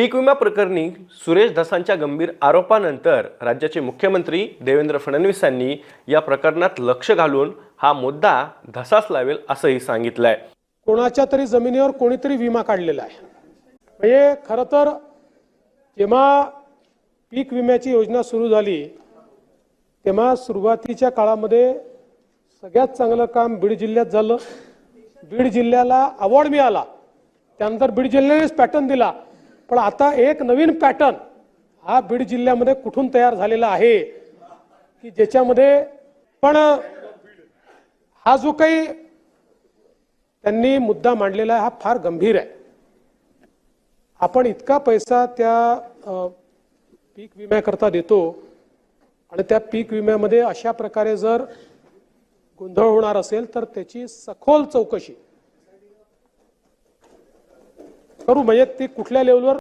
पीक विमा प्रकरणी सुरेश धसांच्या गंभीर आरोपानंतर राज्याचे मुख्यमंत्री देवेंद्र फडणवीसांनी या प्रकरणात लक्ष घालून हा मुद्दा धसास लावेल असंही सांगितलंय. कोणाच्या तरी जमिनीवर कोणीतरी विमा काढलेला आहे. म्हणजे खरं तर जेव्हा पीक विम्याची योजना सुरू झाली तेव्हा सुरुवातीच्या काळामध्ये सगळ्यात चांगलं काम बीड जिल्ह्यात झालं. बीड जिल्ह्याला अवॉर्ड मिळाला. त्यानंतर बीड जिल्ह्यानेच पॅटर्न दिला. पण आता एक नवीन पॅटर्न हा बीड जिल्ह्यामध्ये कुठून तयार झालेला आहे की ज्याच्यामध्ये पण हा जो काही त्यांनी मुद्दा मांडलेला आहे हा फार गंभीर आहे. आपण इतका पैसा त्या पीक विम्याकरता देतो आणि त्या पीक विम्यामध्ये अशा प्रकारे जर गोंधळ होणार असेल तर त्याची सखोल चौकशी करू. म्हणजे ती कुठल्या लेवलवर